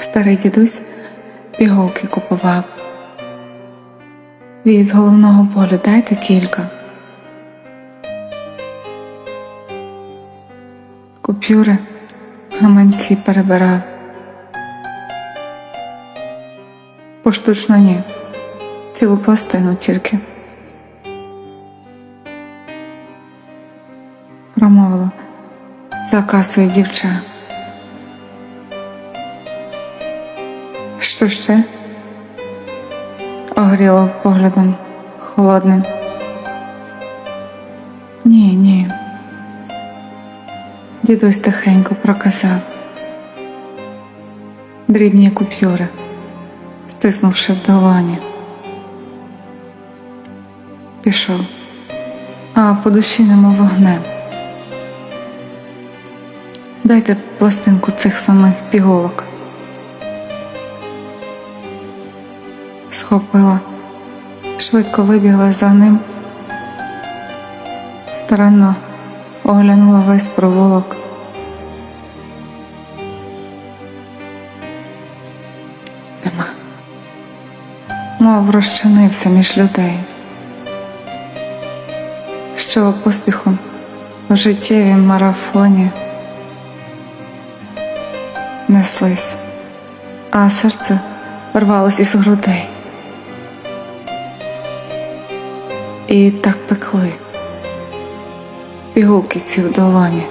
Старий дідусь пігулки купував. Від головного болю дайте кілька. Купюри гаманці перебирав. Поштучно ні, цілу пластину тільки. Промовила за касою дівча. Що ще? Огріло поглядом холодним. Ні, ні. Дідусь тихенько проказав. Дрібні купюри, стиснувши в долоні. Пішов, а по душі немов вогнем. Дайте пластинку цих самих пігулок. Схопила, швидко вибігла за ним, старанно оглянула весь провулок. Нема. Мов розчинився між людей, що поспіхом у життєвім марафоні неслись, а серце рвалось із грудей. І так пекли пігулки ці в долоні.